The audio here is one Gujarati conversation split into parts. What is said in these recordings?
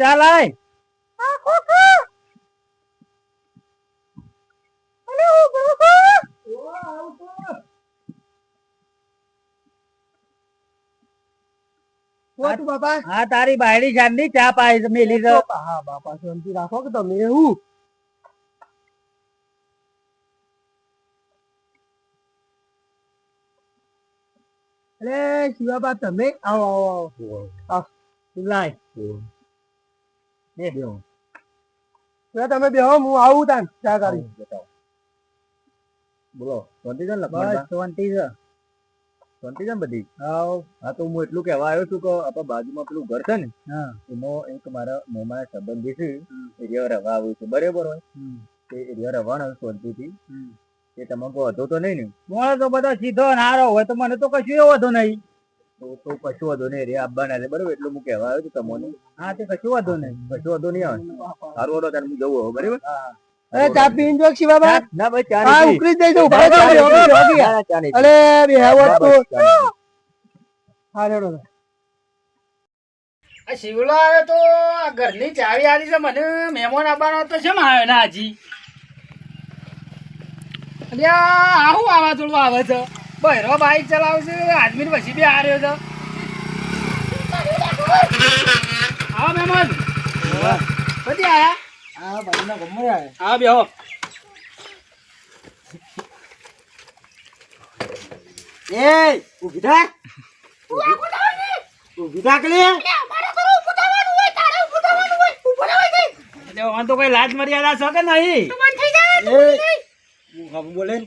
ચા લાય તું બાપા. હા તારી બાયડી શાંતિ ચા પાય મેલી છે હા બાપા શાંતિ રાખો કે તમે હું? અરે શિવાબા તમે આવો આવો આવો. લાય. બે તમે બેહો હું આવું તાન ચા કરી બોલો શાંતિ છે શાંતિ છે. શાંતિ છે બધી? હાવ હા તો હું એટલું કહેવા આવ્યો છું કે આપણા બાજુમાં પેલું ઘર છે ને એમાં એક મારા મોમાના સંબંધી છે એરિયા રહેવા આવ્યું છે બરાબર હોય. તે એરિયા રહેવાનો શાંતિથી. એ તમે કોઈ હતો તો નહીં ને? મોણો તો બધા સીધો નારો હોય તો મને તો કશું એવો વધુ નહીં. તો તો કશું વાંધો નહીં રે આપવાના છે બરોબર? એટલું હું કહેવા આવ્યો છું તમને. હા તે કશું વધુ નહીં. કશું વાંધો નહીં આવે. સારું વાળો તારે હું જવું હવે બરાબર? અરે ચા પીને જો શિવાબા. ના ભાઈ ચા હા નહીં જ જઈશું ના, ચા નહીં. ઊભા રહો. ના, ના, ચા નહીં. અરે બેહવો તો. બસ, ચા નહીં. હા રેડો આ શિવલો આવ્યો તો આ ઘરની ચાવી આલી છે મને મહેમાન આવવાનો તો છે આવ્યો ના હજી? અલ્યા આવું વાવાઝોડું આવે છે? બહેરો બાઈક ચલાવશે આદમી પછી બી રહ્યો છે આવો મહેમાન. પછી આયા? હા ભાઈના ગમે આવે હા બેહો. એ ઊભી થા ઊભી થા કલી તો કોઈ લાજ મર્યાદા છે કે નહીં? બોલે ને.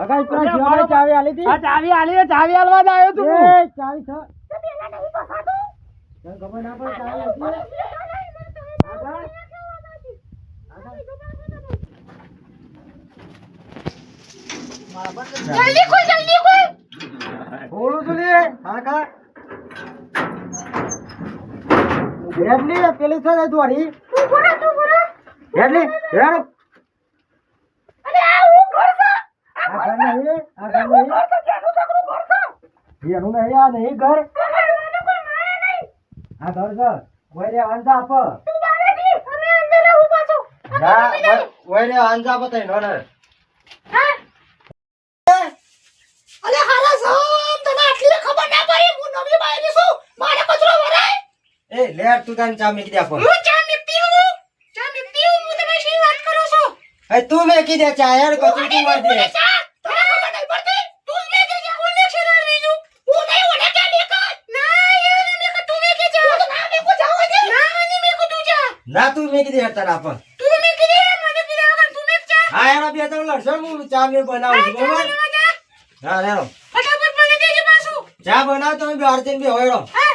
ચાવી આલી હતી? આ ચાવી આલી ચાવી આલવા જ આવ્યો તું. એ ચાવી છે તને ખબર ના પડે ચાવી હતી? જલ્દી ખોલ જલ્દી ખોલ. થોડું તો લે હા હેડલી પેલી છે દ્વારી તું બોલો તું બોલો હેડલી હેડ અરે આ હું ઘર છે આ ઘર નહીં આ ઘર નહીં ઘર છે જેનું છોકરું ઘર છે એનું નહીં આ નહીં ઘર. આ ઘર છે કોઈ રે અંજા આપ. તું બારે દી અમે અંદર રહું પાછું ના કોઈ રે અંજા આપ તઈ નો ને હારા સમ તને આટલી ખબર ના પડી. હું નવી બાયરી છું. મારે કચરો ભરાય એ લેટ તું તને ચા મેકી દે આપો. હું ચા હું તમે શી વાત કરો તું મેકી દે ચા યાર કચું તું માર દે. ના તું મેકે જા હું તો ના મેકો જાવ દે ના ની મેકો તું જા ના તું મેકી દે તને આપો તું મેકી દે મને પીડા વગર તું મેક ચા. હા યાર બે તો લડશો હું ચા મે બનાવું છું બરાબર? હા લેરો ફટાફટ મને દેજે પાછું. ચા બનાવ તમે બે અર્જન બે હોયડો હા.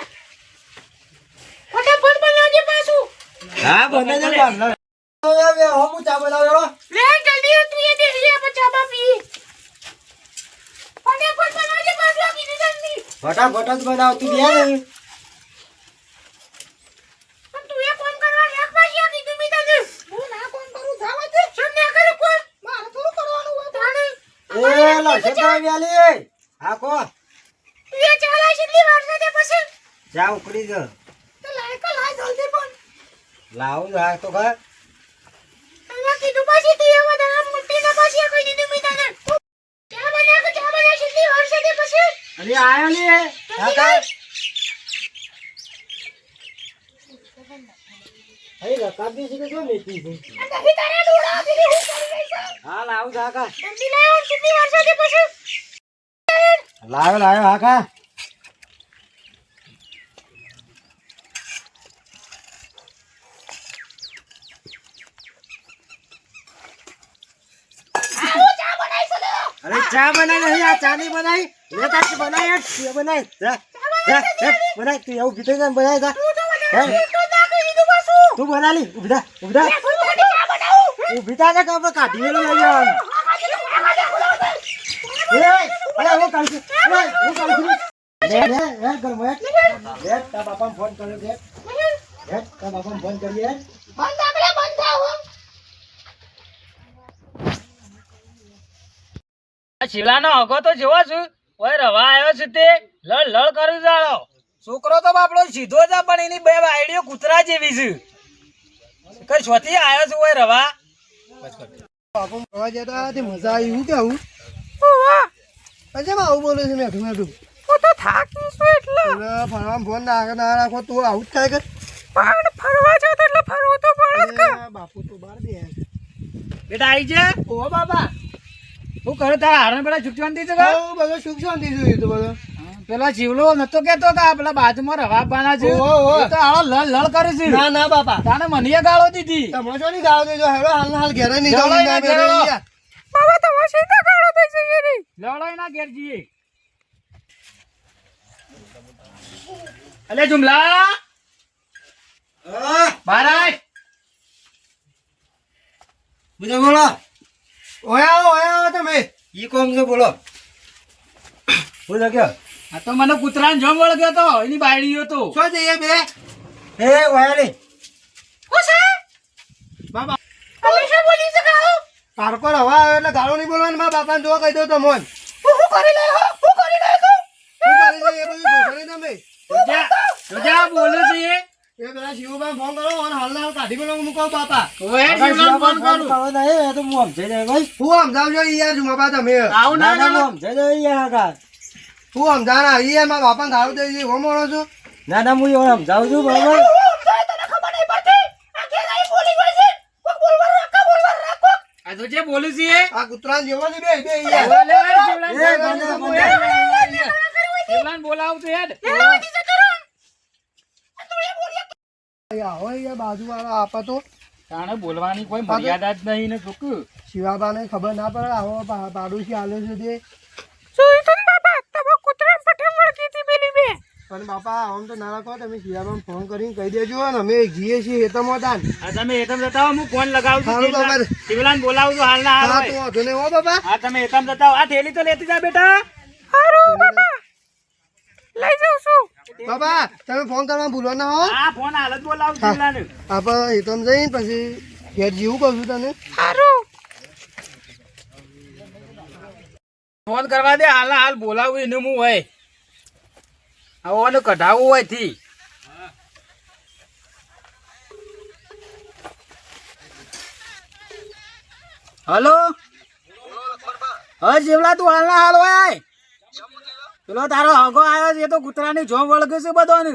ફટાફટ બનાવજે પાછું. હા બને જ બાર હવે હવે હું ચા બનાવ્યો તો જ કો. લાય જલ્દી પણ. લાવું હા તો ઘર તને કીધું પછી તું એ વધારે મોટી ના પાછી કહી દીધું મી તને ચા બના કે ચા બના કેટલી વાર છે તે પછી અરે આયો લે કાકા. કા અરે રકાબી છે કે જો મેતી છે? આ નહીં તારા ડોળા પેલી હું કરી ગઈ છે. હા લાવું કાકા. જલ્દી લાવ કેટલી વર્ષો કે પછી? લાવ લાવ હા કા આ હું ચા બનાવી છે લે અરે ચા બનાવી નહીં આ ચા નહીં બનાવી. લે તાર બનાવી યાર ચા બનાવી જા હે, હે, બનાય, તું એવું કીધું ને બનાય જા. હે? તું બનાલી ઊભી થા, ઊભી થા. ઊભી થા કે આપણે કાઢી લઈ જવાનું. એ, એ, હું કાઢી છું. હું કાઢી છું. લે, લે, લે, ઘરમાં હેઠ. હેઠ, તારા બાપાને ફોન કર્યો છે. હેઠ, તારા બાપાને ફોન કરીએ. આ શિલાનો હગો તો જોવો છું ઓય રવા આવ્યો છે તે? લળ લળ કરી જાળો છોકરો તો બાપડો સીધો જ પણ એની બે વાયડીઓ કૂતરા જેવી છે. કઈ છોથી આવ્યો છે ઓય રવા? બાપુ રવા જતા તે મજા આવી. હું કેવું પછી આવું બોલે છે મેઠું મેઠું? હું તો થાકી છું એટલે. ફરવા ફોન ના ના રાખો તું આવું જ થાય કે? પણ ફરવા જાવ તો એટલે ફરવું તો પડે બાપુ તો બાર બે બેટા આવી છે ઓ બાબા. હું કરે તારા હારણ પેલા છૂટવાની છે બહુ બધો સુખ શાંતિ જોયું તો બધો. પેલા જીવલો નતો કેતો કે પેલા બાજુમાં રવા પાના છે. તો આવો લળ લળ કરે છે. ના ના બાપા. તાને મને ગાળો દીધી. તમે છો ની ગાળો દેજો હેડો હાલ હાલ ઘેરે નહીં જાવ ઘેરે. બેઠો લો. યાર. તો ગાળો થઈ છે રે લડાઈ ના ઘેર જઈએ. અલે જુમલા. બારાય. બીજો બોલો. ઓયા ઓયા તમે. ઈ કોમ છે બોલો. બોલો કયો આ તો મને કૂતરાને જોમ વળગ્યો તો એની બાયડીઓ તો. શું જઈએ બે? એ ઓયા નહીં બાબા. તમે શું બોલી શકો? તારકો હવા આવે એટલે ગાળો નહીં બોલવાનું મારા બાપાને જોવા કહી દો તો મોન. હું કરી લે હું કરી લે તું? શું કરી દે એ બધું તમે. જોજા જોજા બોલે છે એ પેલા શિવભાઈ ફોન કરો અને હાલ હાલ કાઢી બાપા ફોન કરું. હું સમજાવજો યાર જુમાબા તમે. આવું ના ના હું સમજાના ઈ મારા બાપાને ગાળો દઈ દીધી હો માણો છો. ના ના હું એવું સમજાવું છું બરાબર? હું સમજાય તને ખબર નહીં પડતી? આ ઘેર આઈ બોલી ગઈ છે. કોક બોલવા રાખો બોલવા રાખો. આ તો જે બોલે છે આ કૂતરાને જેવો છે બે બે યાર. બોલાવું બંને. એ, જીવલાને બોલાવું છું હેડ લેવા દીધે તરમ તું એ બોલી આવો યાર બાજુવાળા આપા તો. તાણે બોલવાની કોઈ મર્યાદા જ નહીં ને છોકરું શિવાબાને ખબર ના પડે આવો પાડોશી આલે છે તે. જોઈ તો તમે કૂતરા પઠે વળગી હતી પેલી બે. પણ બાપા આમ તો ના રાખો તમે શિવાબાને ફોન કરીને કહી દેજો ને અમે જઈએ છીએ હેતમો તાન તમે એકમ જતા હો, ફોન લગાવું છું જીવલા- બાબા. બોલાવું છું હાલ ના હા તો વાંધો નહીં હો બાપા. હા તમે એકમ જતા આ થેલી તો લેતી જા બેટા. હારું લઈ જાઉં છું. બાપા તમે ફોન કરવા ભૂલો ના હો. આ ફોન હાલ જ બોલાવું છું આપા એ તમ જઈને પછી ઘેર જીવું કહું છું તને. સારું ફોન કરવા દે હાલ હાલ બોલાવું એને હું હોય. આવવાનું કઢાવવું હોયથી. હલો? હા જેવલા તું હાલ ના હાલ હોય. પેલો તારો હગો આવ્યો છે એ તો કૂતરાની જોમ વળગે છે બધાને.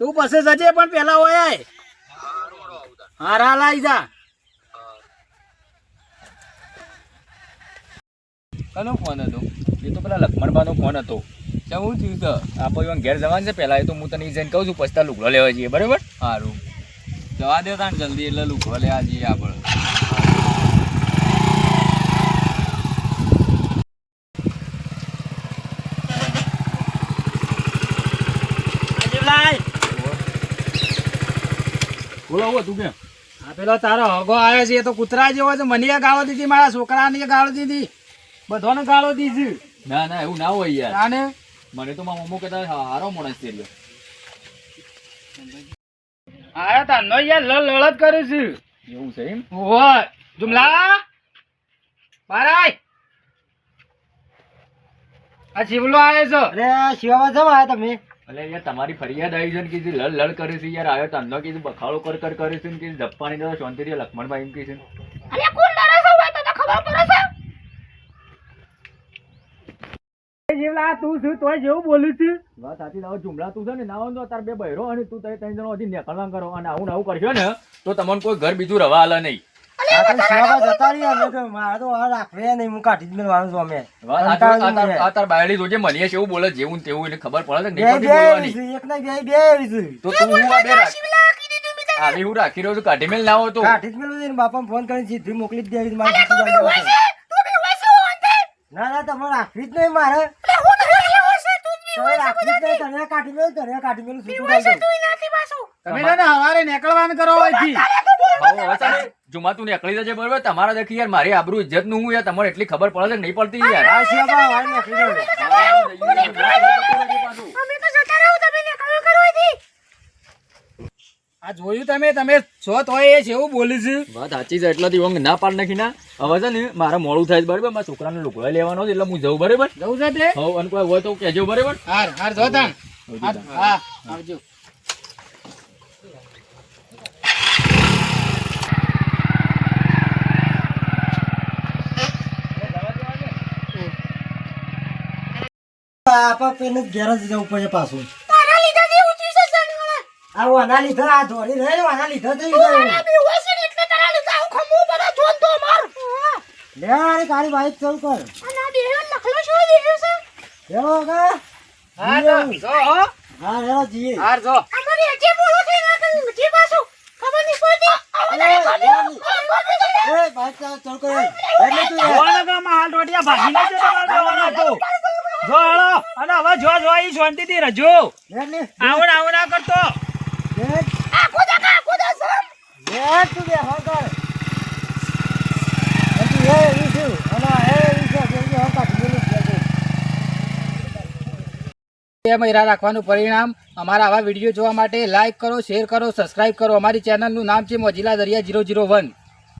તું પછી જજે પણ પેલા હોય આય. હા રાલ આઈ જા. કનો ફોન હતો? એ તો પેલા લક્ષ્મણબાનો ફોન હતો. શું થયું તો? આપણે ઘેર જવાનું છે પહેલા એ તો હું તને જઈને કહું છું પછી લુગડો લેવા જઈએ બરાબર? સારું જવા દે તાણ જલ્દી એટલે લુગડો લેવા જઈએ આપણે. બોલો હતું કેમ? આ પેલો તારો હગો આવ્યો છે એ તો કૂતરા જેવો છે મને ગાળો દીધી મારા છોકરાને ગાળો દીધી. બધાને ગાળો દીધી. ના ના એવું ના હોય યાર. આને મને તો મારા મમ્મી કહેતા હારો માણસ છે રહ્યો આયા તાનો યાર લળ લળત કરું છું. એવું છે એમ? હોય જુમલા બારાય. આ જીવલો આવ્યો છે. અરે શિવાબા જમ આવ્યા તમે? એટલે યાર તમારી ફરિયાદ આવી છે ને કીધી લડ લડ કરે છે યાર આવ્યો તમને કીધું બખાડો કર કર કરે છે ને કીધું ધપ્પાની તો રે લક્ષ્મણભાઈ એમ કહે છે. અરે કોણ લડે છે હોય તને ખબર પડે છે. જીવલા તું શું તોય જેવું બોલું છું વાત સાચી લાવો જુમલા તું છે ને ના હોય તો તાર બે બહેરો અને તું તઈ ત્રણ જણો હજી નેકળવા કરો અને આવું આવું કરશો ને તો તમને કોઈ ઘર બીજું રવા આલે નહીં. આ તો શિવાબા જતા રહ્યા? અમે તો મારે તો આ રાખવે નહીં હું કાઢી જ મેળવાનું છું અમે. વાત સાચી વાત, આ તાર- આ તાર બાયડી જોજે મનીએ છે એવું બોલે જેવું એને ખબર પડે છે બે કે નહીં બે બોલવાની. આવીશું, એક ના બે બે આવીશું. તો તું હું આ બે રાખ શિવલા કીધી તું બીજા આવી હું રાખી રહ્યો છું કાઢી મેલ ના હોય તો. કાઢી જ મેળવું છે ને ફોન કરીને સીધી મોકલી દેવી ના ના તમે રાખવી જ નહીં મારે. તમે જ નહીં, તને કાઢી મેલું, તને કાઢી મેલું, તમે હવારે નીકળવાનું કરો અહીંથી. જુમા તું નીકળી જજે બરોબર તમારા દેખી યાર મારી આબરૂ ઇજ્જતનું હું યાર તમારે એટલી ખબર પડે છે નહીં પડતી યાર હા, શિયાબા, વાય નીકળી જાઉં. અમે તો જતા રહું તમે નીકળો કરો અહીંથી. આ જોયું તમે તમે છો તો એ છે એવું બોલી છું વાત સાચી છે એટલાથી ઊંઘ ના પાડ નાખી ના હવે છે ને મારા મોડું થાય છે બરાબર મારા છોકરાને લુગડો લેવાનો છે એટલે હું જઉં બરાબર જવું છે તે હવ અને કોઈ હોય તો કહેજો બરાબર હાર હાર જો તાણ હા આવજો આપા પેલું ઘેર જ જવું પડે પાછું તારા લીધે જે ઊંચી છે જણવાળા. આ વાના લીધા આ ધોરી રહે વાના લીધા થઈ ગયું આ બી હોય છે એટલે તારા લીધે આવું ખમવું પડે જોન તો માર. લે અરે તારી બાઈક ચાલુ કર અને આ બેહે શું દેહે છે? લેવો કા હા તો જો હા લેવો જીએ હાર જો અમારી હજી બોલો છે ને કે ઊંચી પાછું. ખબર નહીં પડતી. આ અરે, બધા લે, લે. આ બધા છે ને. એ બાઈક ચાલુ ચાલુ કર એટલે તું યાર ગામમાં હાલ રોટિયા ભાગીને જ તમારે જવાના હતો. જો હાલો અને હવે જો જો ઈ શાંતિથી રજો લે લે આવું આવું ના કરતો. આ કુદા કા કુદા સમ લે તું બે હગર એ અને એ જે હતા એ મહિરા રાખવાનું પરિણામ. અમારા આવા વીડિયો જોવા માટે લાઈક કરો શેર કરો સબસ્ક્રાઇબ કરો. અમારી ચેનલનું નામ છે મોજીલા દરિયા જીરો જીરો વન